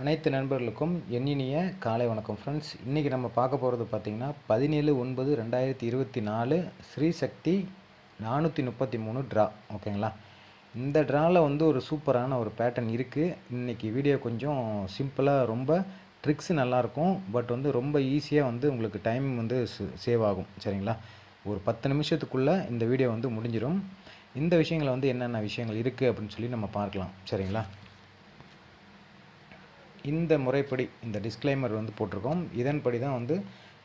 அனைத்து நண்பர்களுக்கும் எண்ணினிய காலை வணக்கம் ஃப்ரெண்ட்ஸ் இன்றைக்கி நம்ம பார்க்க போகிறது பார்த்திங்கன்னா பதினேழு ஒன்பது ரெண்டாயிரத்தி இருபத்தி நாலு ஸ்ரீசக்தி நானூற்றி முப்பத்தி மூணு ட்ரா ஓகேங்களா இந்த ட்ராவில் வந்து ஒரு சூப்பரான ஒரு பேட்டர்ன் இருக்குது இன்றைக்கி வீடியோ கொஞ்சம் சிம்பிளாக ரொம்ப ட்ரிக்ஸ் நல்லாயிருக்கும். பட் வந்து ரொம்ப ஈஸியாக வந்து உங்களுக்கு டைம் வந்து சேவ் ஆகும். சரிங்களா? ஒரு பத்து நிமிஷத்துக்குள்ளே இந்த வீடியோ வந்து முடிஞ்சிடும் இந்த விஷயங்கள் வந்து என்னென்ன விஷயங்கள் இருக்குது அப்படின்னு சொல்லி நம்ம பார்க்கலாம். சரிங்களா? இந்த முறைப்படி இந்த டிஸ்க்ளைமர் வந்து போட்டிருக்கோம். இதன்படி தான் வந்து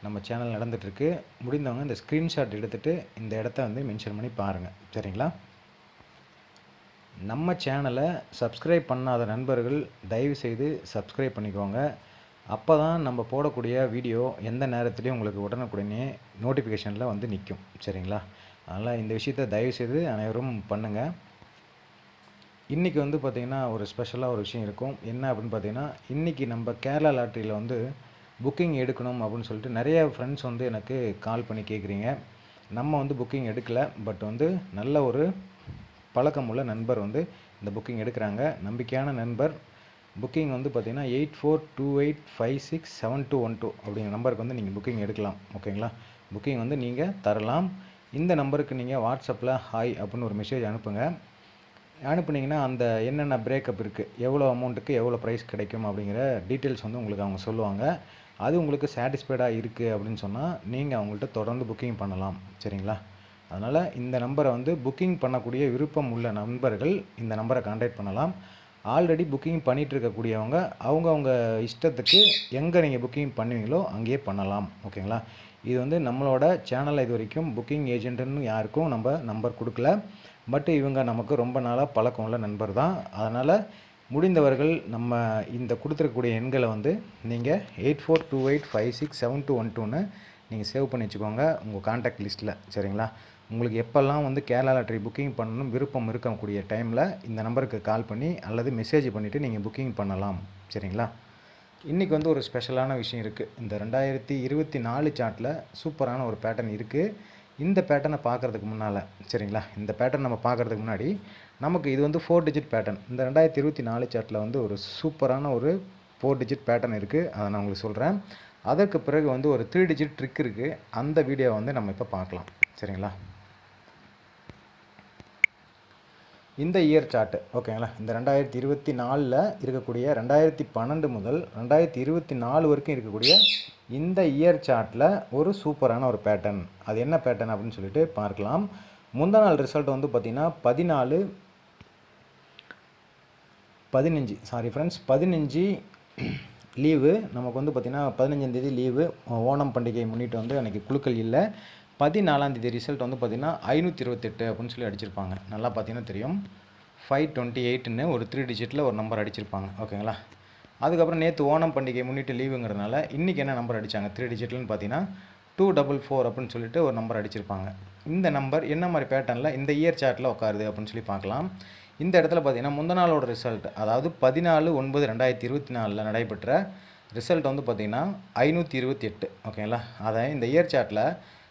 நம்ம சேனல் நடந்துகிட்ருக்கு முடிந்தவங்க இந்த ஸ்க்ரீன்ஷாட் எடுத்துகிட்டு இந்த இடத்த வந்து மென்ஷன் பண்ணி பாருங்கள் சரிங்களா? நம்ம சேனலை சப்ஸ்கிரைப் பண்ணாத நண்பர்கள் தயவு செய்து சப்ஸ்கிரைப் பண்ணிக்கோங்க. அப்போ தான் நம்ம போடக்கூடிய வீடியோ எந்த நேரத்துலையும் உங்களுக்கு உடனுக்குடனே நோட்டிஃபிகேஷனில் வந்து நிற்கும் சரிங்களா? அதனால் இந்த விஷயத்தை தயவு செய்து அனைவரும் பண்ணுங்கள் இன்றைக்கி வந்து பார்த்திங்கன்னா ஒரு ஸ்பெஷலாக ஒரு விஷயம் இருக்கும். என்ன அப்படின்னு பார்த்தீங்கன்னா இன்றைக்கி நம்ம கேரளா லாட்ரியில் வந்து புக்கிங் எடுக்கணும் அப்படின்னு சொல்லிட்டு நிறைய ஃப்ரெண்ட்ஸ் வந்து எனக்கு கால் பண்ணி கேட்குறீங்க நம்ம வந்து புக்கிங் எடுக்கலை பட் வந்து நல்ல ஒரு பழக்கமுள்ள நண்பர் வந்து இந்த புக்கிங் எடுக்கிறாங்க. நம்பிக்கையான நண்பர். புக்கிங் வந்து பார்த்திங்கன்னா eight four two eight five six seven two one two அப்படிங்கிற நம்பருக்கு வந்து நீங்கள் புக்கிங் எடுக்கலாம். ஓகேங்களா புக்கிங் வந்து நீங்கள் தரலாம். இந்த நம்பருக்கு நீங்கள் வாட்ஸ்அப்பில் ஹாய் அப்படின்னு ஒரு மெசேஜ் அனுப்புங்க. அனுப்புனீங்கன்னா அந்த என்னென்ன பிரேக்கப் இருக்குது எவ்வளோ அமௌண்ட்டுக்கு எவ்வளோ ப்ரைஸ் கிடைக்கும் அப்படிங்கிற டீட்டெயில்ஸ் வந்து உங்களுக்கு அவங்க சொல்லுவாங்க. அது உங்களுக்கு சாட்டிஸ்ஃபைடாக இருக்குது அப்படின்னு சொன்னால் நீங்கள் அவங்கள்ட்ட தொடர்ந்து புக்கிங் பண்ணலாம் சரிங்களா? அதனால் இந்த நம்பரை வந்து புக்கிங் பண்ணக்கூடிய விருப்பம் உள்ள நண்பர்கள் இந்த நம்பரை கான்டாக்ட் பண்ணலாம். ஆல்ரெடி புக்கிங் பண்ணிகிட்டு இருக்கக்கூடியவங்க அவங்கவுங்க இஷ்டத்துக்கு எங்கே நீங்கள் புக்கிங் பண்ணுவீங்களோ அங்கேயே பண்ணலாம் ஓகேங்களா? இது வந்து நம்மளோட சேனலில் இது வரைக்கும் புக்கிங் ஏஜென்ட்டுன்னு யாருக்கும் நம்ம நம்பர் கொடுக்கல. பட் இவங்க நமக்கு ரொம்ப நாளாக பழக்கம் உள்ள நண்பர் தான். அதனால் முடிந்தவர்கள் நம்ம இந்த கொடுத்துருக்கக்கூடிய எண்களை வந்து நீங்கள் eight four two eight five six seven two one டூன்னு நீங்கள் சேவ் பண்ணி வச்சுக்கோங்க. உங்கள் காண்டாக்ட் லிஸ்ட்டில் சரிங்களா? உங்களுக்கு எப்போல்லாம் வந்து கேரளா லாட்ரி புக்கிங் பண்ணணும் விருப்பம் இருக்கக்கூடிய டைமில் இந்த நம்பருக்கு கால் பண்ணி அல்லது மெசேஜ் பண்ணிவிட்டு நீங்கள் புக்கிங் பண்ணலாம். சரிங்களா? இன்றைக்கி வந்து ஒரு ஸ்பெஷலான விஷயம் இருக்குது இந்த ரெண்டாயிரத்தி இருபத்தி நாலு சாட்டில் சூப்பரான ஒரு பேட்டர்ன் இருக்குது இந்த பேட்டர்னை பார்க்குறதுக்கு முன்னால் சரிங்களா? இந்த பேட்டர்ன் நம்ம பார்க்குறதுக்கு முன்னாடி நமக்கு இது வந்து ஃபோர் டிஜிட் பேட்டர்ன் இந்த ரெண்டாயிரத்தி இருபத்தி நாலு சார்ட்டில் வந்து ஒரு சூப்பரான ஒரு ஃபோர் டிஜிட் பேட்டர்ன் இருக்குது அதை நான் உங்களுக்கு சொல்கிறேன் அதற்கு பிறகு வந்து ஒரு த்ரீ டிஜிட் ட்ரிக் இருக்குது அந்த வீடியோவை வந்து நம்ம இப்போ பார்க்கலாம். சரிங்களா? இந்த இயர் சார்ட்டு ஓகேங்களா இந்த ரெண்டாயிரத்தி இருபத்தி நாலில் இருக்கக்கூடிய ரெண்டாயிரத்தி பன்னெண்டு முதல் ரெண்டாயிரத்தி இருபத்தி நாலு வரைக்கும் இருக்கக்கூடிய இந்த இயர் சார்ட்டில் ஒரு சூப்பரான ஒரு பேட்டர்ன் அது என்ன பேட்டர்ன் அப்படின்னு சொல்லிட்டு பார்க்கலாம். முந்தா நாள் ரிசல்ட் வந்து பார்த்திங்கன்னா பதினாலு பதினஞ்சு சாரி ஃப்ரெண்ட்ஸ் பதினஞ்சு லீவு நமக்கு வந்து பார்த்திங்கன்னா பதினஞ்சாந்தேதி லீவு ஓணம் பண்டிகையை முன்னிட்டு வந்து அன்றைக்கி குழுக்கள் இல்லை. பதினாலாந்தேதி ரிசல்ட் வந்து பார்த்திங்கன்னா ஐநூற்றி இருபத்தெட்டு அப்படின்னு சொல்லி அடிச்சிருப்பாங்க. நல்லா பார்த்தீங்கன்னா தெரியும். ஃபைவ் டுவெண்ட்டி எயிட்னு ஒரு த்ரீ டிஜிட்டில் ஒரு நம்பர் அடிச்சிருப்பாங்க. ஓகேங்களா அதுக்கப்புறம் நேற்று ஓணம் பண்டிகை முன்னிட்டு லீவுங்கிறதுனால இன்றைக்கி என்ன நம்பர் அடித்தாங்க த்ரீ டிஜிட்லன்னு பார்த்தீங்கன்னா டூ டபுள் ஃபோர் அப்படின்னு சொல்லிட்டு ஒரு நம்பர் அடிச்சிருப்பாங்க. இந்த நம்பர் என்ன மாதிரி பேட்டர்னில் இந்த இயர் சார்ட்டில் உட்காருது அப்படின்னு சொல்லி பார்க்கலாம். இந்த இடத்துல பார்த்தீங்கன்னா முந்த நாளோட ரிசல்ட் அதாவது பதினாலு ஒன்பது ரெண்டாயிரத்தி இருபத்தி நாலில் நடைபெற்ற ரிசல்ட் வந்து பார்த்திங்கன்னா ஐநூற்றி இருபத்தி எட்டு ஓகேங்களா அதை இந்த இயர் சார்ட்டில்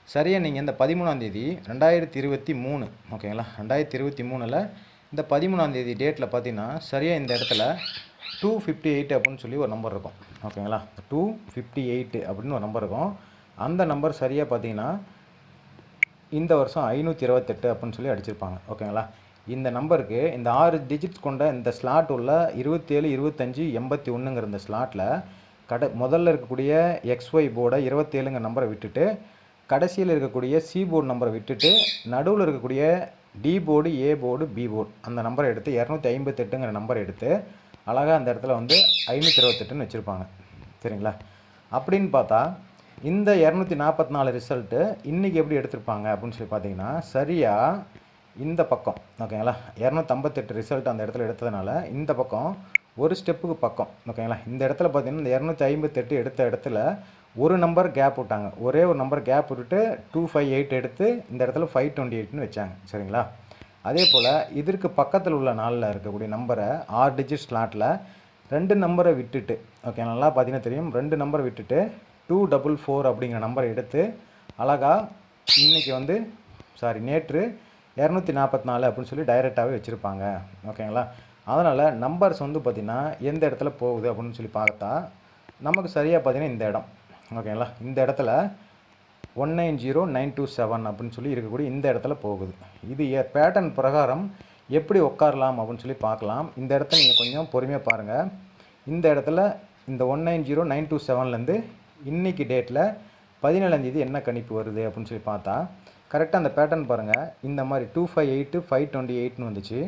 சரியாக நீங்கள் இந்த பதிமூணாந்தேதி ரெண்டாயிரத்தி இருபத்தி மூணு ஓகேங்களா? ரெண்டாயிரத்தி இருபத்தி மூணில் இந்த பதிமூணாந்தேதி டேட்டில் பார்த்தீங்கன்னா சரியாக இந்த இடத்துல டூ ஃபிஃப்டி எயிட் அப்படின்னு சொல்லி ஒரு நம்பர் இருக்கும் ஓகேங்களா? டூ ஃபிஃப்டி எயிட்டு அப்படின்னு ஒரு நம்பர் இருக்கும். அந்த நம்பர் சரியாக பார்த்தீங்கன்னா இந்த வருஷம் ஐநூற்றி இருபத்தெட்டு அப்படின்னு சொல்லி அடிச்சிருப்பாங்க ஓகேங்களா? இந்த நம்பருக்கு இந்த ஆறு டிஜிட்ஸ் கொண்ட இந்த ஸ்லாட் உள்ள இருபத்தேழு இருபத்தஞ்சி எண்பத்தி ஒன்றுங்கிற இந்த ஸ்லாட்டில் கடை முதல்ல இருக்கக்கூடிய எக்ஸ்ஒய் போர்டை இருபத்தேழுங்கிற நம்பரை விட்டுட்டு கடைசியில் இருக்கக்கூடிய சி போர்டு நம்பரை விட்டுட்டு நடுவில் இருக்கக்கூடிய D board A board B board அந்த நம்பரை எடுத்து இரநூத்தி ஐம்பத்தெட்டுங்கிற நம்பரை எடுத்து அழகாக அந்த இடத்துல வந்து ஐநூற்றி இருபத்தெட்டுன்னு வச்சுருப்பாங்க. சரிங்களா? அப்படின்னு பார்த்தா இந்த இரநூத்தி நாற்பத்தி நாலு ரிசல்ட்டு இன்றைக்கி எப்படி எடுத்திருப்பாங்க அப்படின்னு சொல்லி பார்த்தீங்கன்னா சரியாக இந்த பக்கம். ஓகேங்களா? இரநூத்தம்பத்தெட்டு ரிசல்ட் அந்த இடத்துல எடுத்ததுனால இந்த பக்கம் ஒரு ஸ்டெப்புக்கு பக்கம். ஓகேங்களா? இந்த இடத்துல பார்த்தீங்கன்னா இந்த இரநூத்தி ஐம்பத்தெட்டு எடுத்த இடத்துல ஒரு நம்பர் கேப் விட்டாங்க. ஒரே ஒரு நம்பர் கேப் விட்டுட்டு டூ ஃபைவ் எயிட் எடுத்து இந்த இடத்துல ஃபைவ் டுவெண்ட்டி எயிட்னு வச்சாங்க. சரிங்களா? அதே போல் இதற்கு பக்கத்தில் உள்ள நாளில் இருக்கக்கூடிய நம்பரை ஆறு டிஜிட் ஸ்லாட்டில் ரெண்டு நம்பரை விட்டுட்டு ஓகே நல்லா பார்த்தீங்கன்னா தெரியும். ரெண்டு நம்பரை விட்டுட்டு டூ டபுள் ஃபோர் அப்படிங்கிற நம்பரை எடுத்து அழகாக இன்றைக்கி வந்து சாரி நேற்று இரநூத்தி நாற்பத்தி நாலு அப்படின்னு சொல்லி டைரெக்டாகவே வச்சுருப்பாங்க. ஓகேங்களா அதனால் நம்பர்ஸ் வந்து பார்த்திங்கன்னா எந்த இடத்துல போகுது அப்படின்னு சொல்லி பார்த்தா நமக்கு சரியாக பார்த்தீங்கன்னா இந்த இடம். ஓகேங்களா? இந்த இடத்துல one nine zero nine two seven அப்படின்னு சொல்லி இருக்கக்கூடிய இந்த இடத்துல போகுது. இது பேட்டர்ன் பிரகாரம் எப்படி உட்காரலாம் அப்படின்னு சொல்லி பார்க்கலாம். இந்த இடத்த நீங்கள் கொஞ்சம் பொறுமையாக பாருங்கள் இந்த இடத்துல இந்த one nine zero nine two செவன்லேருந்து இன்றைக்கி டேட்டில் பதினேழாந்தேதி என்ன கணிப்பு வருது அப்படின்னு சொல்லி பார்த்தா கரெக்டாக அந்த பேட்டர்ன் பாருங்கள் இந்த மாதிரி two five eight five twenty எயிட்னு வந்துச்சு.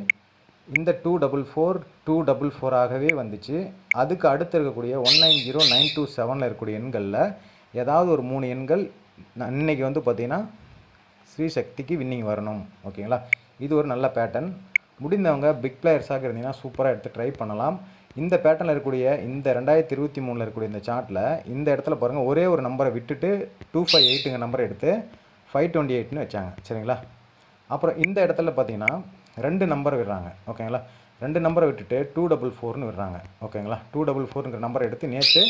இந்த two double four two double four ஆகவே வந்துச்சு. அதுக்கு அடுத்து இருக்கக்கூடிய one nine zero nine two செவனில் இருக்கக்கூடிய எண்களில் ஏதாவது ஒரு மூணு எண்கள் இன்றைக்கி இன்னைக்கு வந்து பார்த்திங்கன்னா ஸ்ரீசக்திக்கு வின்னிங் வரணும். ஓகேங்களா? இது ஒரு நல்ல பேட்டர்ன் முடிந்தவங்க பிக் பிளேயர்ஸாக இருந்தீங்கன்னா சூப்பராக எடுத்து ட்ரை பண்ணலாம். இந்த பேட்டர்னில் இருக்கக்கூடிய இந்த ரெண்டாயிரத்தி இருபத்தி மூணில் இருக்கக்கூடிய இந்த சார்ட்டில் இந்த இடத்துல பாருங்கள் ஒரே ஒரு நம்பரை விட்டுட்டு டூ ஃபைவ் எயிட்டுங்க நம்பரை எடுத்து ஃபைவ் டுவெண்ட்டி எயிட்னு வச்சாங்க. சரிங்களா? அப்புறம் இந்த இடத்துல பார்த்தீங்கன்னா ரெண்டு நம்பர் விடுறாங்க ஓகேங்களா ரெண்டு நம்பரை விட்டுட்டு டூ டபுள் ஃபோர்னு விடுறாங்க ஓகேங்களா டூ டபுள் ஃபோருங்கிற நம்பரை எடுத்து நேற்று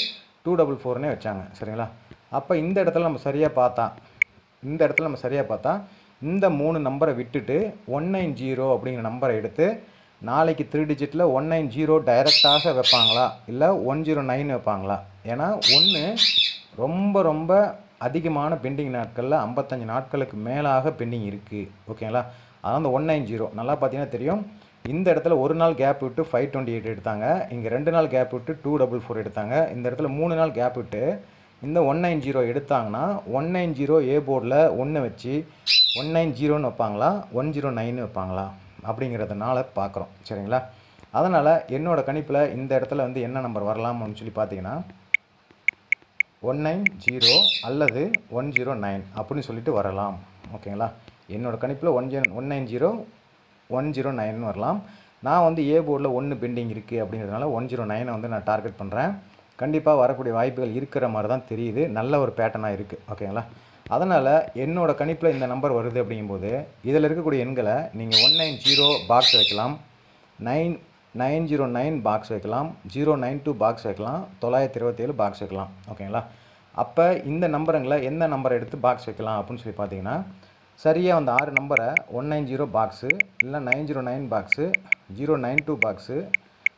டூ டபுள் ஃபோர்னே வச்சாங்க சரிங்களா? அப்போ இந்த இடத்துல நம்ம சரியாக பார்த்தா இந்த இடத்துல நம்ம சரியாக பார்த்தா இந்த மூணு நம்பரை விட்டுட்டு ஒன் நைன் ஜீரோ அப்படிங்கிற நம்பரை எடுத்து நாளைக்கு த்ரீ டிஜிட்டில் ஒன் நைன் ஜீரோ டைரெக்டாக வைப்பாங்களா? இல்லை ஒன் ஜீரோ நைன் வைப்பாங்களா? ஏன்னா ஒன்று ரொம்ப ரொம்ப அதிகமான பெண்டிங் நாட்களில் ஐம்பத்தஞ்சு நாட்களுக்கு மேலாக பெண்டிங் இருக்குது ஓகேங்களா அதான் அந்த ஒன் நைன் ஜீரோ நல்லா பார்த்தீங்கன்னா தெரியும். இந்த இடத்துல ஒரு நாள் கேப் விட்டு ஃபைவ் டுவெண்ட்டி எயிட் எடுத்தாங்க. இங்கே ரெண்டு நாள் கேப் விட்டு டூ டபுள் ஃபோர் எடுத்தாங்க. இந்த இடத்துல மூணு நாள் கேப் விட்டு இந்த ஒன் நைன் ஜீரோ எடுத்தாங்கன்னா ஒன் நைன் ஜீரோ ஏ போர்டில் ஒன்று வச்சு ஒன் நைன் ஜீரோன்னு வைப்பாங்களா? ஒன் ஜீரோ நைன் வைப்பாங்களா? அப்படிங்கிறதுனால பார்க்குறோம். சரிங்களா? அதனால் என்னோடய கணிப்பில் இந்த இடத்துல வந்து என்ன நம்பர் வரலாம்னு சொல்லி பார்த்தீங்கன்னா ஒன் நைன் ஜீரோ அல்லது ஒன் ஜீரோ நைன் அப்படின்னு சொல்லிட்டு வரலாம். ஓகேங்களா? என்னோடய கணிப்பில் one zero one nine zero one zero nine வரலாம். நான் வந்து ஏ போர்டில் ஒன்று பெண்டிங் இருக்குது அப்படிங்கிறதுனால ஒன் ஜீரோ நைனை வந்து நான் டார்கெட் பண்ணுறேன் கண்டிப்பாக வரக்கூடிய வாய்ப்புகள் இருக்கிற மாதிரி தான் தெரியுது. நல்ல ஒரு பேட்டர்னாக இருக்குது ஓகேங்களா அதனால் என்னோடய கணிப்பில் இந்த நம்பர் வருது அப்படிங்கும்போது இதில் இருக்கக்கூடிய எண்களை நீங்கள் ஒன் நைன் ஜீரோ பாக்ஸ் வைக்கலாம். Nine nine zero nine box வைக்கலாம். ஜீரோ நைன் டூ பாக்ஸ் வைக்கலாம். தொள்ளாயிரத்தி இருபத்தேழு பாக்ஸ் வைக்கலாம். ஓகேங்களா அப்போ இந்த நம்பருங்களை எந்த நம்பரை எடுத்து பாக்ஸ் வைக்கலாம் அப்படின்னு சொல்லி பார்த்தீங்கன்னா சரியாக அந்த ஆறு நம்பரை ஒன் நைன் ஜீரோ பாக்ஸு இல்லை nine zero nine box zero nine two box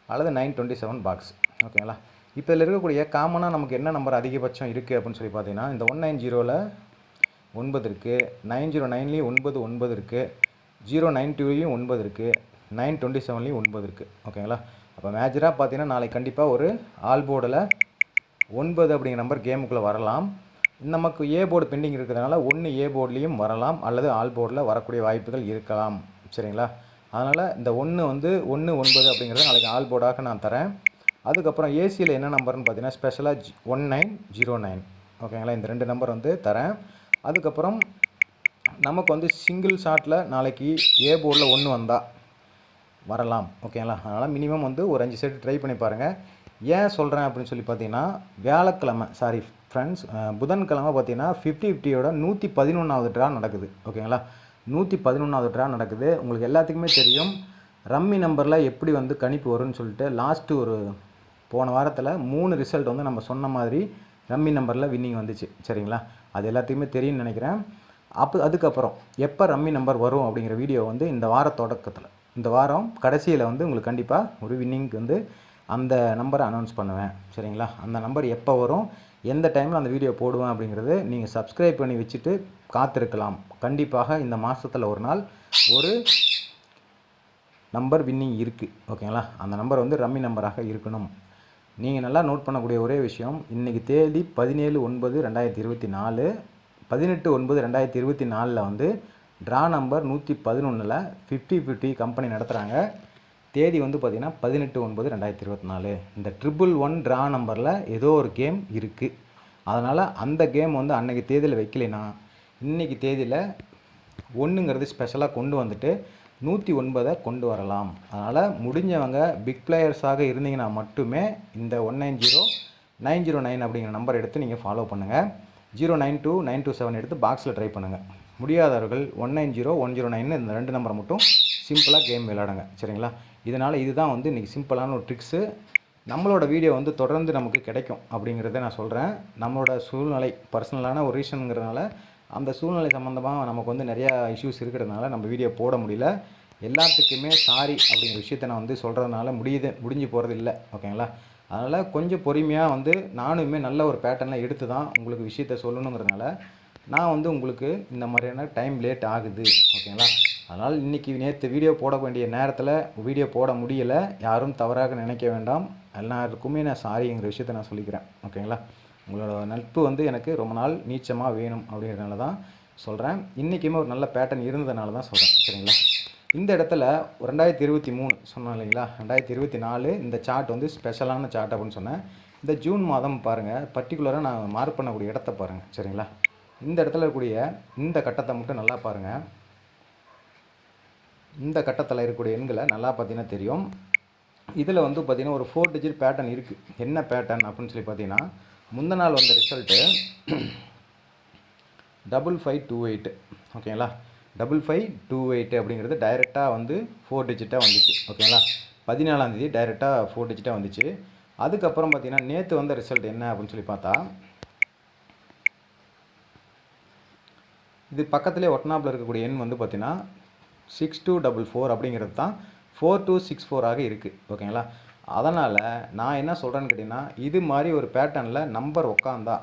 அல்லது நைன் டுவெண்ட்டி செவன் பாக்ஸ் ஓகேங்களா இப்போ இதில் இருக்கக்கூடிய காமனாக நமக்கு என்ன நம்பர் அதிகபட்சம் இருக்குது அப்படின்னு சொல்லி பார்த்தீங்கன்னா இந்த ஒன் நைன் ஜீரோவில் ஒன்பது இருக்குது நைன் ஜீரோ நைன்லேயும் ஒன்பது ஒன்பது இருக்குது ஜீரோ நைன் டூலேயும் ஒன்பது இருக்குது நைன் டுவெண்ட்டி செவன்லேயும் ஒன்பது இருக்குது ஓகேங்களா அப்போ மேஜராக பார்த்தீங்கன்னா நாளைக்கு கண்டிப்பாக ஒரு ஆல்போர்டில் ஒன்பது அப்படிங்கிற நம்பர் கேமுக்குள்ளே வரலாம். நமக்கு ஏ போர்டு பெண்டிங் இருக்கிறதுனால ஒன்று ஏ போர்ட்லேயும் வரலாம் அல்லது ஆல் போர்டில் வரக்கூடிய வாய்ப்புகள் இருக்கலாம். சரிங்களா? அதனால் இந்த ஒன்று வந்து ஒன்று ஒன்பது அப்படிங்கிறத நாளைக்கு ஆல் போர்டாக நான் தரேன். அதுக்கப்புறம் ஏசியில் என்ன நம்பர்னு பார்த்தீங்கன்னா ஸ்பெஷலாக ஒன் நைன் ஜீரோ நைன் ஓகேங்களா? இந்த ரெண்டு நம்பர் வந்து தரேன். அதுக்கப்புறம் நமக்கு வந்து சிங்கிள் ஷாட்டில் நாளைக்கு ஏ போர்டில் ஒன்று வந்தால் வரலாம். ஓகேங்களா? அதனால் மினிமம் வந்து ஒரு அஞ்சு செட் ட்ரை பண்ணி பாருங்கள் ஏன் சொல்கிறேன் அப்படின்னு சொல்லி பார்த்தீங்கன்னா வியாழக்கிழமை சாரி ஃப்ரெண்ட்ஸ் புதன்கிழமை பார்த்தீங்கன்னா ஃபிஃப்டி ஃபிஃப்டியோட நூற்றி பதினொன்றாவது ட்ரா நடக்குது. ஓகேங்களா? நூற்றி பதினொன்றாவது ட்ரா நடக்குது. உங்களுக்கு எல்லாத்துக்குமே தெரியும். ரம்மி நம்பரில் எப்படி வந்து கணிப்பு வரும்னு சொல்லிட்டு லாஸ்ட்டு ஒரு போன வாரத்தில் மூணு ரிசல்ட் வந்து நம்ம சொன்ன மாதிரி ரம்மி நம்பரில் வின்னிங் வந்துச்சு. சரிங்களா? அது எல்லாத்துக்குமே தெரியும்னு நினைக்கிறேன். அப்போ அதுக்கப்புறம் எப்போ ரம்மி நம்பர் வரும் அப்படிங்கிற வீடியோ வந்து இந்த வார தொடக்கத்தில். இந்த வாரம் கடைசியில் வந்து உங்களுக்கு கண்டிப்பாக ஒரு வின்னிங்க்கு வந்து அந்த நம்பரை அனௌன்ஸ் பண்ணுவேன். சரிங்களா? அந்த நம்பர் எப்போ வரும்? எந்த டைமில் அந்த வீடியோ போடுவேன் அப்படிங்கிறது நீங்கள் சப்ஸ்கிரைப் பண்ணி வச்சுட்டு காத்திருக்கலாம். கண்டிப்பாக இந்த மாதத்தில் ஒரு நாள் ஒரு நம்பர் வின்னிங் இருக்குது ஓகேங்களா அந்த நம்பர் வந்து ரம்மி நம்பராக இருக்கணும். நீங்கள் நல்லா நோட் பண்ணக்கூடிய ஒரே விஷயம் இன்றைக்கி தேதி பதினேழு ஒன்பது ரெண்டாயிரத்தி இருபத்தி நாலு. பதினெட்டு ஒன்பது ரெண்டாயிரத்தி இருபத்தி நாலில் வந்து ட்ரா நம்பர் நூற்றி பதினொன்றில் ஃபிஃப்டி ஃபிஃப்டி கம்பெனி நடத்துகிறாங்க தேதி வந்து பார்த்திங்கன்னா பதினெட்டு ஒன்பது ரெண்டாயிரத்தி இருபத்தி நாலு. இந்த ட்ரிபிள் ஒன் ட்ரா நம்பரில் ஏதோ ஒரு கேம் இருக்குது அதனால் அந்த கேம் வந்து அன்றைக்கி தேதியில் வைக்கலைன்னா இன்றைக்கி தேதியில் ஒன்றுங்கிறது ஸ்பெஷலாக கொண்டு வந்துட்டு நூற்றி ஒன்பதை கொண்டு வரலாம். அதனால் முடிஞ்சவங்க பிக் பிளேயர்ஸாக இருந்தீங்கன்னா மட்டுமே இந்த one nine zero nine zero nine அப்படிங்கிற நம்பர் எடுத்து நீங்கள் ஃபாலோ பண்ணுங்கள் zero nine two nine two seven எடுத்து பாக்ஸில் ட்ரை பண்ணுங்கள் முடியாதவர்கள் one nine zero one zero nine இந்த ரெண்டு நம்பரை மட்டும் சிம்பிளாக கேம் விளையாடுங்க. சரிங்களா? இதனால் இதுதான் வந்து இன்றைக்கி சிம்பிளான ஒரு ட்ரிக்ஸு நம்மளோட வீடியோ வந்து தொடர்ந்து நமக்கு கிடைக்கும் அப்படிங்கிறத நான் சொல்கிறேன் நம்மளோட சூழ்நிலை பர்சனலான ஒரு ரீசனுங்கிறதுனால அந்த சூழ்நிலை சம்மந்தமாக நமக்கு வந்து நிறையா இஷ்யூஸ் இருக்கிறதுனால நம்ம வீடியோ போட முடியல. எல்லாத்துக்குமே சாரி அப்படிங்கிற விஷயத்த நான் வந்து சொல்கிறதுனால முடியுது முடிஞ்சு போகிறது இல்லை. ஓகேங்களா அதனால் கொஞ்சம் பொறுமையாக வந்து நானுமே நல்ல ஒரு பேட்டர்னில் எடுத்து தான் உங்களுக்கு விஷயத்த சொல்லணுங்கிறதுனால நான் வந்து உங்களுக்கு இந்த மாதிரியான டைம் லேட் ஆகுது. ஓகேங்களா அதனால் இன்றைக்கி நேற்று வீடியோ போட வேண்டிய நேரத்தில் வீடியோ போட முடியலை. யாரும் தவறாக நினைக்க வேண்டாம். எல்லாருக்குமே நான் சாரிங்கிற விஷயத்த நான் சொல்லிக்கிறேன். ஓகேங்களா? உங்களோட நட்பு வந்து எனக்கு ரொம்ப நாள் நீச்சமாக வேணும் அப்படிங்கிறதுனால தான் சொல்கிறேன் இன்றைக்குமே ஒரு நல்ல பேட்டர்ன் இருந்ததுனால தான் சொல்கிறேன் சரிங்களா? இந்த இடத்துல ரெண்டாயிரத்தி இருபத்தி மூணு சொன்னோம் இல்லைங்களா? ரெண்டாயிரத்தி இருபத்தி நாலு இந்த சார்ட் வந்து ஸ்பெஷலான சார்ட் அப்படின்னு சொன்னேன். இந்த ஜூன் மாதம் பாருங்கள் பர்டிகுலராக நான் மார்க் பண்ணக்கூடிய இடத்த பாருங்கள் சரிங்களா? இந்த இடத்துல இருக்கக்கூடிய இந்த கட்டத்தை மட்டும் நல்லா பாருங்கள் இந்த கட்டத்தில் இருக்கக்கூடிய எண்களை நல்லா பார்த்தீங்கன்னா தெரியும். இதில் வந்து பார்த்தீங்கன்னா ஒரு ஃபோர் டிஜிட் பேட்டர்ன் இருக்குது என்ன பேட்டர்ன் அப்படின்னு சொல்லி பார்த்தீங்கன்னா முந்த நாள் வந்த result double five two eight ஓகேங்களா டபுள் ஃபைவ் டூ எயிட் அப்படிங்கிறது டைரெக்டாக வந்து ஃபோர் டிஜிட்டாக வந்துச்சு. ஓகேங்களா பதினாலாந்தேதி டைரெக்டாக ஃபோர் டிஜிட்டாக வந்துச்சு. அதுக்கப்புறம் பார்த்திங்கன்னா நேற்று வந்த ரிசல்ட் என்ன அப்படின்னு சொல்லி பார்த்தா இது பக்கத்துலேயே ஒட்டனாப்பில் இருக்கக்கூடிய எண் வந்து பார்த்திங்கன்னா சிக்ஸ் டூ டபுள் ஃபோர் அப்படிங்கிறது தான் ஃபோர் டூ சிக்ஸ் ஃபோராக இருக்குது ஓகேங்களா? அதனால் நான் என்ன சொல்கிறேன்னு கேட்டிங்கன்னா இது மாதிரி ஒரு பேட்டர்னில் நம்பர் உட்காந்தா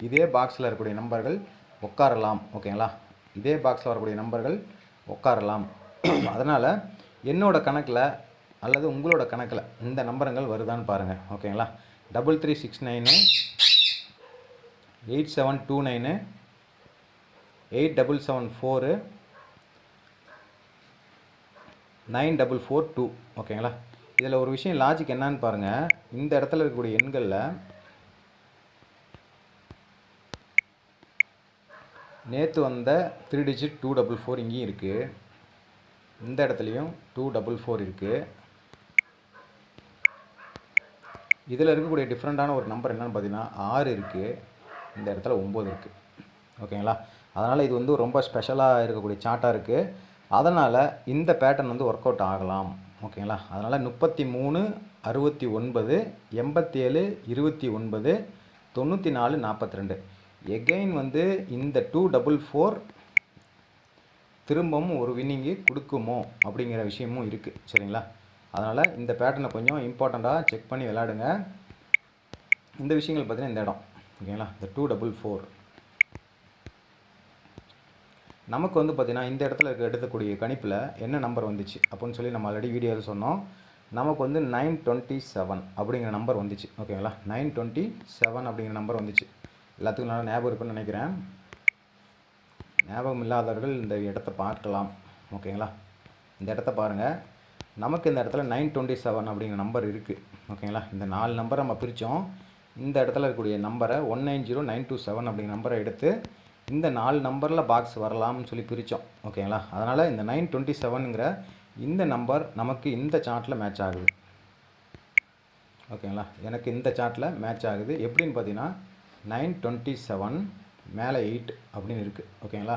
இதே பாக்ஸில் இருக்கக்கூடிய நம்பர்கள் உட்காரலாம் ஓகேங்களா? இதே பாக்ஸில் வரக்கூடிய நம்பர்கள் உட்காரலாம் அதனால் என்னோடய கணக்கில் அல்லது உங்களோட கணக்கில் இந்த நம்பருங்கள் வருதான்னு பாருங்கள் ஓகேங்களா? Double three six nine eight seven two nine eight double seven four nine double four two. ஓகேங்களா? இதில் ஒரு விஷயம் லாஜிக் என்னான்னு பாருங்கள் இந்த இடத்துல இருக்கக்கூடிய எண்களில் நேற்று வந்த three digit two double four இங்கேயும் இருக்குது இந்த இடத்துலையும் டூ டபுள் ஃபோர் இருக்குது இதில் இருக்கக்கூடிய டிஃப்ரெண்ட்டான ஒரு நம்பர் என்னென்னு பார்த்தீங்கன்னா ஆறு இருக்குது இந்த இடத்துல ஒம்பது இருக்குது ஓகேங்களா? அதனால் இது வந்து ரொம்ப ஸ்பெஷலாக இருக்கக்கூடிய சார்ட்டாக இருக்குது அதனால் இந்த பேட்டர்ன் வந்து ஒர்க் அவுட் ஆகலாம். ஓகேங்களா அதனால் முப்பத்தி மூணு அறுபத்தி ஒன்பது எண்பத்தேழு இருபத்தி ஒன்பது தொண்ணூற்றி நாலு நாற்பத்தி ரெண்டு எகெயின் வந்து இந்த டூ டபுள் ஃபோர் திரும்பவும் ஒரு வின்னிங்கு கொடுக்குமோ அப்படிங்கிற விஷயமும் இருக்குது சரிங்களா? அதனால் இந்த பேட்டர்னை கொஞ்சம் இம்பார்ட்டண்ட்டாக செக் பண்ணி விளையாடுங்க. இந்த விஷயங்கள் பார்த்தீங்கன்னா இந்த இடம். ஓகேங்களா இந்த டூ டபுள் ஃபோர் நமக்கு வந்து பார்த்திங்கன்னா இந்த இடத்துல இருக்க எடுக்கக்கூடிய கணிப்பில் என்ன நம்பர் வந்துச்சு? அப்படின்னு சொல்லி நம்ம ஆல்ரெடி வீடியோவில் சொன்னோம். நமக்கு வந்து நைன் டுவெண்ட்டி செவன் அப்படிங்கிற நம்பர் வந்துச்சு. ஓகேங்களா நைன் டுவெண்ட்டி செவன் அப்படிங்கிற நம்பர் வந்துச்சு. எல்லாத்துக்கும் நல்லா ஞாபகம் இருக்குன்னு நினைக்கிறேன். ஞாபகம் இல்லாதவர்கள் இந்த இடத்த பார்க்கலாம். ஓகேங்களா இந்த இடத்த பாருங்கள் நமக்கு இந்த இடத்துல நைன் டுவெண்ட்டி செவன் அப்படிங்கிற நம்பர் இருக்குது ஓகேங்களா இந்த நாலு நம்பரை நம்ம பிரித்தோம் இந்த இடத்துல இருக்கக்கூடிய நம்பரை one nine zero nine two seven அப்படிங்கிற நம்பரை எடுத்து இந்த நாலு நம்பரில் பாக்ஸ் வரலாம்னு சொல்லி பிரித்தோம் ஓகேங்களா? அதனால் இந்த நைன் டுவெண்ட்டி செவனுங்கிற இந்த நம்பர் நமக்கு இந்த சார்ட்டில் மேட்ச் ஆகுது. ஓகேங்களா? எனக்கு இந்த சார்ட்டில் மேட்ச் ஆகுது. எப்படின்னு பார்த்தீங்கன்னா நைன் டுவெண்ட்டி செவன் மேலே எயிட் அப்படின்னு இருக்குது ஓகேங்களா?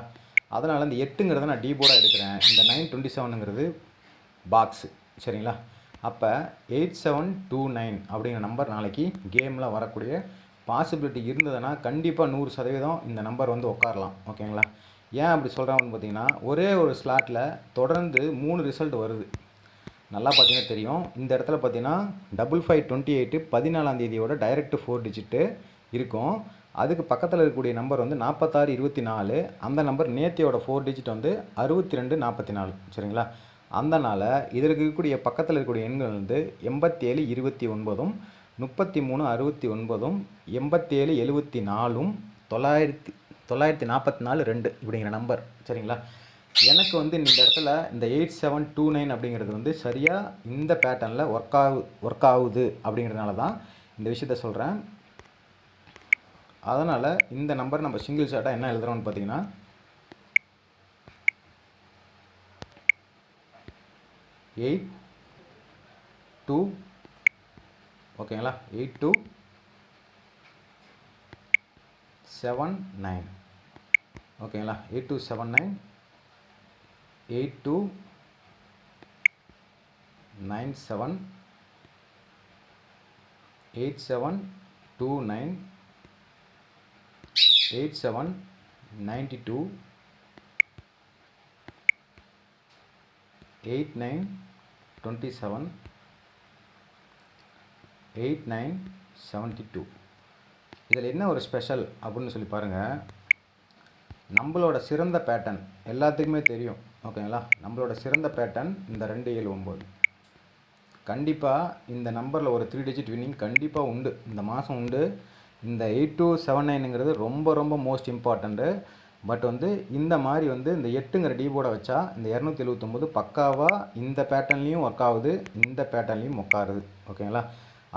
அதனால் இந்த எட்டுங்கிறத நான் டீபோர்டாக எடுக்கிறேன். இந்த நைன் டுவெண்ட்டி செவனுங்கிறது பாக்ஸு சரிங்களா? அப்போ எயிட் செவன் டூ நைன் அப்படிங்கிற நம்பர் நாளைக்கு கேமில் வரக்கூடிய பாசிபிலிட்டி இருந்ததுன்னா கண்டிப்பாக நூறு சதவீதம் இந்த நம்பர் வந்து உட்காரலாம். ஓகேங்களா? ஏன் அப்படி சொல்கிறாங்கன்னு பார்த்தீங்கன்னா ஒரே ஒரு ஸ்லாட்டில் தொடர்ந்து மூணு ரிசல்ட் வருது. நல்லா பார்த்தீங்கன்னா தெரியும். இந்த இடத்துல பார்த்தீங்கன்னா டபுள் ஃபைவ் டுவெண்ட்டி எயிட்டு பதினாலாம் தேதியோட டைரக்ட் ஃபோர் டிஜிட்டு இருக்கும். அதுக்கு பக்கத்தில் இருக்கக்கூடிய நம்பர் வந்து நாற்பத்தாறு இருபத்தி நாலு அந்த நம்பர் நேத்தியோட ஃபோர் டிஜிட் வந்து அறுபத்தி ரெண்டு நாற்பத்தி நாலு சரிங்களா? அந்தனால இதில் இருக்கக்கூடிய பக்கத்தில் இருக்கக்கூடிய எண்கள் வந்து எண்பத்தேழு இருபத்தி ஒன்பதும் முப்பத்தி மூணு அறுபத்தி ஒன்பதும் எண்பத்தேழு எழுபத்தி நாலும் தொள்ளாயிரத்தி தொள்ளாயிரத்தி நாற்பத்தி நாலு ரெண்டு இப்படிங்கிற நம்பர் சரிங்களா? எனக்கு வந்து இந்த இடத்துல இந்த எயிட் செவன் டூ நைன் அப்படிங்கிறது வந்து சரியாக இந்த பேட்டர்னில் ஒர்க் ஆகு ஒர்க் ஆகுது அப்படிங்கிறதுனால தான் இந்த விஷயத்த சொல்கிறேன் அதனால் இந்த நம்பர் நம்ம சிங்கிள் ஷாட்டாக என்ன எழுதுகிறோம்னு பார்த்தீங்கன்னா எயிட் டூ ஓகேங்களா? Eight two seven nine. ஓகேங்களா? Eight two seven nine. Eight two nine seven. Eight seven two nine. Eight seven ninety two. Eight nine twenty seven. Eight nine seventy two. இதில் என்ன ஒரு special அப்படின்னு சொல்லி பாருங்கள் நம்மளோட சிறந்த பேட்டர்ன் எல்லாத்துக்குமே தெரியும். ஓகேங்களா நம்மளோட சிறந்த பேட்டர்ன் இந்த ரெண்டு ஏழு ஒம்பது. கண்டிப்பாக இந்த நம்பரில் ஒரு த்ரீ டிஜிட் வின்னிங் கண்டிப்பாக உண்டு. இந்த மாதம் உண்டு. இந்த எயிட் டூ செவன் நைனுங்கிறது ரொம்ப ரொம்ப மோஸ்ட் இம்பார்ட்டண்ட்டு பட் வந்து இந்த மாதிரி வந்து இந்த எட்டுங்கிற டீபோர்டை வச்சா இந்த இரநூத்தி எழுபத்தொம்போது பக்காவாக இந்த பேட்டர்ன்லேயும் ஒர்க் ஆகுது இந்த பேட்டர்ன்லேயும் உட்காருது ஓகேங்களா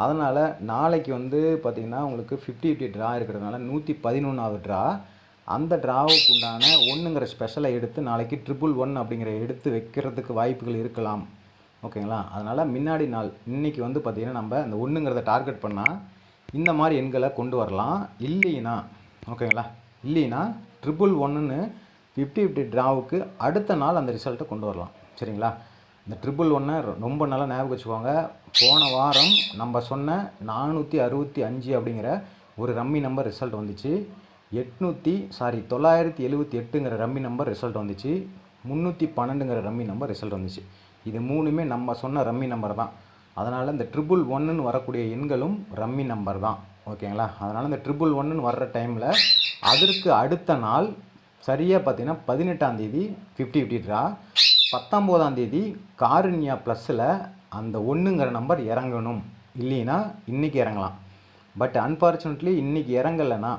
அதனால் நாளைக்கு வந்து பார்த்திங்கன்னா உங்களுக்கு ஃபிஃப்டி ஃபிஃப்டி ட்ரா இருக்கிறதுனால நூற்றி பதினொன்றாவது ட்ரா அந்த ட்ராவுக்கு உண்டான ஒன்றுங்கிற ஸ்பெஷலை எடுத்து நாளைக்கு ட்ரிபிள் ஒன் அப்படிங்கிற எடுத்து வைக்கிறதுக்கு வாய்ப்புகள் இருக்கலாம். ஓகேங்களா அதனால் முன்னாடி நாள் இன்றைக்கி வந்து பார்த்திங்கன்னா நம்ம அந்த ஒன்றுங்கிறத டார்கெட் பண்ணால் இந்த மாதிரி எண்களை கொண்டு வரலாம். இல்லைன்னா ஓகேங்களா இல்லைன்னா ட்ரிபிள் ஒன்றுன்னு ஃபிஃப்டி ஃபிஃப்டி ட்ராவுக்கு அடுத்த நாள் அந்த ரிசல்ட்டை கொண்டு வரலாம். சரிங்களா? இந்த ட்ரிபிள் ஒன்றை ரொம்ப நல்லா ஞாபகம் வச்சுக்கோங்க. போன வாரம் நம்ம சொன்ன நானூற்றி அறுபத்தி அஞ்சு அப்படிங்கிற ஒரு ரம்மி நம்பர் ரிசல்ட் வந்துச்சு. எட்நூற்றி சாரி தொள்ளாயிரத்தி எழுபத்தி எட்டுங்கிற ரம்மி நம்பர் ரிசல்ட் வந்துச்சு. முந்நூற்றி பன்னெண்டுங்கிற ரம்மி நம்பர் ரிசல்ட் வந்துச்சு. இது மூணுமே நம்ம சொன்ன ரம்மி நம்பர் தான். அதனால் இந்த ட்ரிபிள் ஒன்றுன்னு வரக்கூடிய எண்களும் ரம்மி நம்பர் தான். ஓகேங்களா அதனால் இந்த ட்ரிபிள் ஒன்றுன்னு வர்ற டைமில் அதற்கு அடுத்த நாள் சரியாக பார்த்தீங்கன்னா பதினெட்டாம் தேதி ஃபிஃப்டி ஃபிஃப்டி ட்ரா பத்தொம்போதாம் தேதி காருண்யா ப்ளஸில் அந்த ஒன்றுங்கிற நம்பர் இறங்கணும். இல்லைன்னா இன்றைக்கி இறங்கலாம். பட் அன்ஃபார்ச்சுனேட்லி இன்றைக்கி இறங்கலைன்னா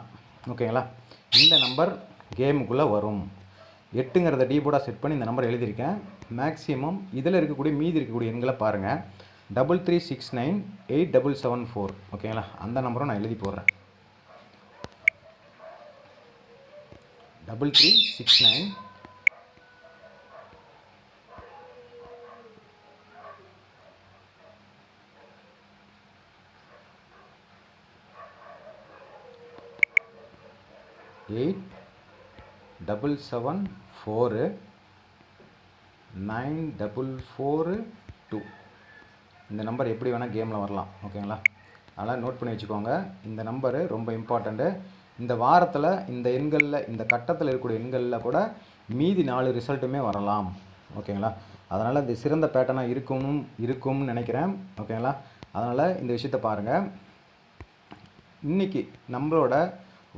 ஓகேங்களா இந்த நம்பர் கேமுக்குள்ளே வரும். எட்டுங்கிறத டீபோர்டாக செட் பண்ணி இந்த நம்பர் எழுதியிருக்கேன். மேக்ஸிமம் இதில் இருக்கக்கூடிய மீதி இருக்கக்கூடிய எண்களை பாருங்கள் double three six nine eight double seven four ஓகேங்களா அந்த நம்பரும் நான் எழுதி போடுறேன். Double three six nine eight double seven four nine double four two. இந்த நம்பர் எப்படி வேணால் கேமில் வரலாம் ஓகேங்களா? அதனால் நோட் பண்ணி வச்சுக்கோங்க. இந்த நம்பரு ரொம்ப இம்பார்ட்டண்ட்டு இந்த வாரத்தில் இந்த எண்களில் இந்த கட்டத்தில் இருக்கக்கூடிய எண்களில் கூட மீதி நாலு ரிசல்ட்டுமே வரலாம் ஓகேங்களா? அதனால் இது சிறந்த பேட்டர்னாக இருக்கணும் இருக்கும்னு நினைக்கிறேன் ஓகேங்களா? அதனால் இந்த விஷயத்தை பாருங்கள் இன்றைக்கி நம்மளோட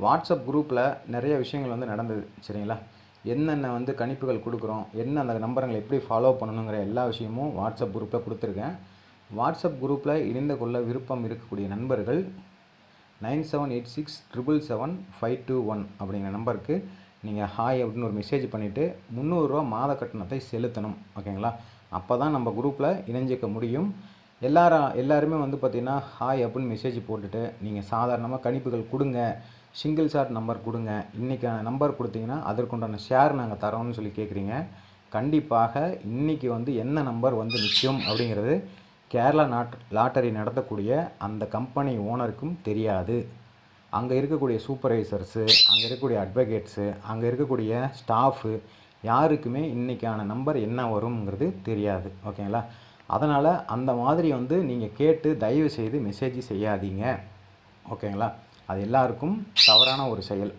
வாட்ஸ்அப் குரூப்பில் நிறைய விஷயங்கள் வந்து நடந்தது சரிங்களா? என்னென்ன வந்து கணிப்புகள் கொடுக்குறோம் என்ன அந்த நம்பருங்களை எப்படி ஃபாலோ பண்ணணுங்கிற எல்லா விஷயமும் வாட்ஸ்அப் குரூப்பில் கொடுத்துருக்கேன். வாட்ஸ்அப் குரூப்பில் இணைந்து கொள்ள விருப்பம் இருக்கக்கூடிய நண்பர்கள் nine seven eight six triple seven five two one அப்படிங்கிற நம்பருக்கு நீங்கள் ஹாய் அப்படின்னு ஒரு மெசேஜ் பண்ணிவிட்டு முந்நூறுரூவா மாத கட்டணத்தை செலுத்தணும் ஓகேங்களா? அப்போ தான் நம்ம குரூப்பில் இணைஞ்சிக்க முடியும். எல்லாரும் எல்லாருமே வந்து பார்த்திங்கன்னா ஹாய் அப்படின்னு மெசேஜ் போட்டுட்டு நீங்கள் சாதாரணமாக கணிப்புகள் கொடுங்க. சிங்கிள் ஷேர் நம்பர் கொடுங்க. இன்றைக்கான நம்பர் கொடுத்தீங்கன்னா அதற்குண்டான ஷேர் நாங்கள் தரோம்னு சொல்லி கேட்குறீங்க கண்டிப்பாக இன்றைக்கி வந்து என்ன நம்பர் வந்து நிற்கும் அப்படிங்கிறது கேரளா நாட் லாட்டரி நடத்தக்கூடிய அந்த கம்பெனி ஓனருக்கும் தெரியாது. அங்கே இருக்கக்கூடிய சூப்பர்வைசர்ஸு அங்கே இருக்கக்கூடிய அட்வொகேட்ஸு அங்கே இருக்கக்கூடிய ஸ்டாஃபு யாருக்குமே இன்றைக்கான நம்பர் என்ன வருங்கிறது தெரியாது. ஓகேங்களா அதனால் அந்த மாதிரி வந்து நீங்கள் கேட்டு தயவு செய்து மெசேஜ் செய்யாதீங்க ஓகேங்களா அது எல்லாருக்கும் தவறான ஒரு செயல்.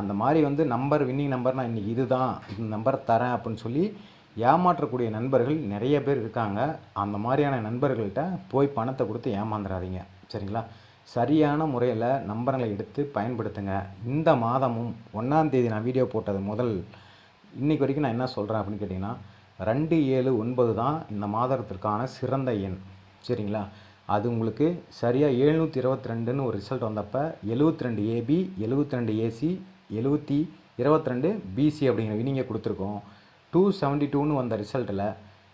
அந்த மாதிரி வந்து நம்பர் வின்னிங் நம்பர் நான் இன்றைக்கி இதுதான். இந்த நம்பர் தரேன் அப்படின்னு சொல்லி ஏமாற்றக்கூடிய நண்பர்கள் நிறைய பேர் இருக்காங்க. அந்த மாதிரியான நண்பர்கள்ட்ட போய் பணத்தை கொடுத்து ஏமாந்துடாதீங்க சரிங்களா? சரியான முறையில் நம்பர்களை எடுத்து பயன்படுத்துங்க. இந்த மாதமும் ஒன்றாந்தேதி நான் வீடியோ போட்டது முதல் இன்றைக்கி வரைக்கும் நான் என்ன சொல்கிறேன் அப்படின்னு கேட்டிங்கன்னா ரெண்டு ஏழு ஒன்பது தான் இந்த மாதத்திற்கான சிறந்த எண். சரிங்களா? அது உங்களுக்கு சரியாக எழுநூற்றி இருபத்தி ரெண்டுன்னு ஒரு ரிசல்ட் வந்தப்போ எழுபத்தி ரெண்டு ஏபி எழுபத்தி ரெண்டு ஏசி எழுபத்தி இருபத்தி ரெண்டு பிசி அப்படிங்கிற வினிங்க கொடுத்துருக்கோம். டூ செவன்ட்டி டூன்னு வந்த ரிசல்ட்டில்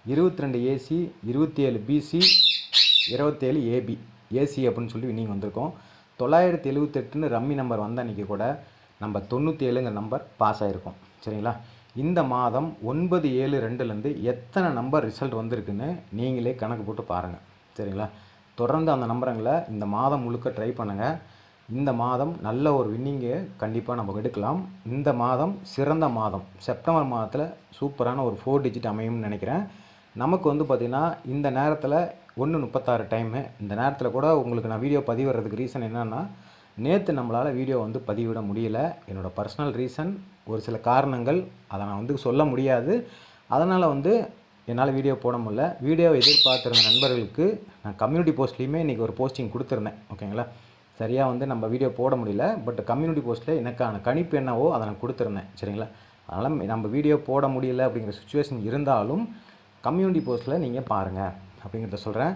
இருபத்தி ரெண்டு ஏசி இருபத்தி ஏழு பிசி இருபத்தேழு ஏபி ஏசி அப்படின்னு சொல்லி வினிங் வந்திருக்கோம். தொள்ளாயிரத்தி எழுபத்தெட்டுன்னு ரம்மி நம்பர் வந்த அன்றைக்கி கூட நம்ம தொண்ணூற்றி ஏழுங்கிற நம்பர் பாஸ் ஆகிருக்கோம் சரிங்களா? இந்த மாதம் ஒன்பது ஏழு ரெண்டுலேருந்து எத்தனை நம்பர் ரிசல்ட் வந்திருக்குன்னு நீங்களே கணக்கு போட்டு பாருங்கள் சரிங்களா? தொடர்ந்து அந்த நம்பரங்களை இந்த மாதம் முழுக்க ட்ரை பண்ணுங்கள் இந்த மாதம் நல்ல ஒரு வின்னிங்கை கண்டிப்பாக நம்ம எடுக்கலாம். இந்த மாதம் சிறந்த மாதம். செப்டம்பர் மாதத்தில் சூப்பரான ஒரு ஃபோர் டிஜிட் அமையும்னு நினைக்கிறேன். நமக்கு வந்து பார்த்திங்கன்னா இந்த நேரத்தில் ஒன்று முப்பத்தாறு டைமு இந்த நேரத்தில் கூட உங்களுக்கு நான் வீடியோ பதிவிடுறதுக்கு ரீசன் என்னென்னா நேற்று நம்மளால் வீடியோ வந்து பதிவிட முடியல. என்னோடய பர்சனல் ரீசன் ஒரு சில காரணங்கள் அதை நான் வந்து சொல்ல முடியாது. அதனால் வந்து என்னால் வீடியோ போட முடில வீடியோ எதிர்பார்த்துருந்த நண்பர்களுக்கு நான் கம்யூனிட்டி போஸ்ட்லேயுமே இன்றைக்கி ஒரு போஸ்டிங் கொடுத்துருந்தேன். ஓகேங்களா சரியாக வந்து நம்ம வீடியோ போட முடியல. பட் கம்யூனிட்டி போஸ்ட்டில் எனக்கான கணிப்பு என்னவோ அதை நான் கொடுத்துருந்தேன். சரிங்களா? அதனால் நம்ம வீடியோ போட முடியல அப்படிங்கிற சுச்சுவேஷன் இருந்தாலும் கம்யூனிட்டி போஸ்ட்டில் நீங்கள் பாருங்கள் அப்படிங்கிறத சொல்கிறேன்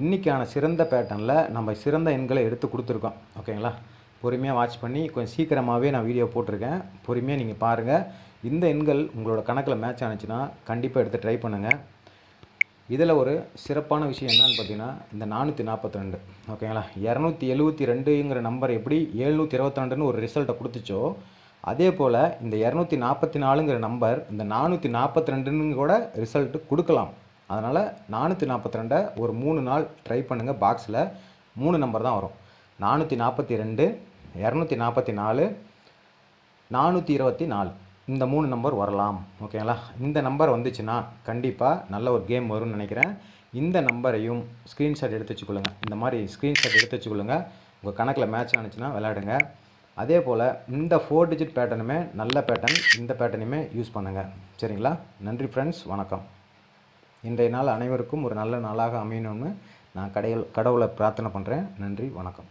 இன்றைக்கான சிறந்த பேட்டர்னில் நம்ம சிறந்த எண்களை எடுத்து கொடுத்துருக்கோம். ஓகேங்களா பொறுமையாக வாட்ச் பண்ணி கொஞ்சம் சீக்கிரமாகவே நான் வீடியோ போட்டிருக்கேன். பொறுமையாக நீங்கள் பாருங்கள் இந்த எண்கள் உங்களோட கணக்கில் மேட்ச் ஆனிச்சுன்னா கண்டிப்பாக எடுத்து ட்ரை பண்ணுங்கள் இதில் ஒரு சிறப்பான விஷயம் என்னன்னு பார்த்தீங்கன்னா இந்த நானூற்றி நாற்பத்தி ரெண்டு ஓகேங்களா இரநூத்தி எழுபத்தி ரெண்டுங்கிற நம்பர் எப்படி எழுநூற்றி இருபத்தி ரெண்டுன்னு ஒரு ரிசல்ட்டை கொடுத்துச்சோ அதே போல் இந்த இரநூத்தி நாற்பத்தி நாலுங்கிற நம்பர் இந்த நானூற்றி நாற்பத்தி ரெண்டுன்னு கூட ரிசல்ட்டு கொடுக்கலாம். அதனால் நானூற்றி நாற்பத்தி ரெண்டை ஒரு மூணு நாள் ட்ரை பண்ணுங்கள் பாக்ஸில் மூணு நம்பர் தான் வரும். நானூற்றி நாற்பத்தி ரெண்டு இரநூத்தி நாற்பத்தி நாலு நானூற்றி இருபத்தி நாலு. இந்த மூணு நம்பர் வரலாம் ஓகேங்களா இந்த நம்பர் வந்துச்சுன்னா கண்டிப்பாக நல்ல ஒரு கேம் வரும்னு நினைக்கிறேன். இந்த நம்பரையும் ஸ்க்ரீன்ஷாட் எடுத்து வச்சுக்கொள்ளுங்க. இந்த மாதிரி ஸ்க்ரீன்ஷாட் எடுத்து வச்சுக்கொள்ளுங்க. உங்கள் கணக்கில் மேட்ச் ஆனிச்சுன்னா விளையாடுங்க. அதே போல் இந்த ஃபோர் டிஜிட் பேட்டர்னுமே நல்ல பேட்டர்ன் இந்த பேட்டர்னையுமே யூஸ் பண்ணுங்கள் சரிங்களா? நன்றி ஃப்ரெண்ட்ஸ் வணக்கம். இன்றைய நாள் அனைவருக்கும் ஒரு நல்ல நாளாக அமையணும்னு நான் கடையில் கடவுளை பிரார்த்தனை பண்ணுறேன் நன்றி வணக்கம்.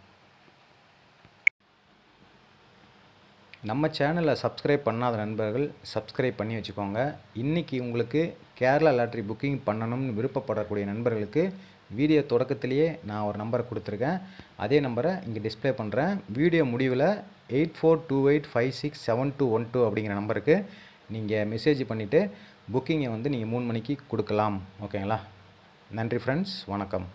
நம்ம சேனலை சப்ஸ்கிரைப் பண்ணாத நண்பர்கள் சப்ஸ்கிரைப் பண்ணி வச்சுக்கோங்க. இன்றைக்கி உங்களுக்கு கேரளா லாட்ரி புக்கிங் பண்ணணும்னு விருப்பப்படக்கூடிய நண்பர்களுக்கு வீடியோ தொடக்கத்திலேயே நான் ஒரு நம்பரை கொடுத்துருக்கேன். அதே நம்பரை இங்கே டிஸ்ப்ளே பண்ணுறேன். வீடியோ முடிவில் eight four two eight five six seven two one two அப்படிங்கிற நம்பருக்கு நீங்கள் மெசேஜ் பண்ணிவிட்டு புக்கிங்கை வந்து நீங்கள் மூணு மணிக்கு கொடுக்கலாம். ஓகேங்களா? நன்றி ஃப்ரெண்ட்ஸ் வணக்கம்.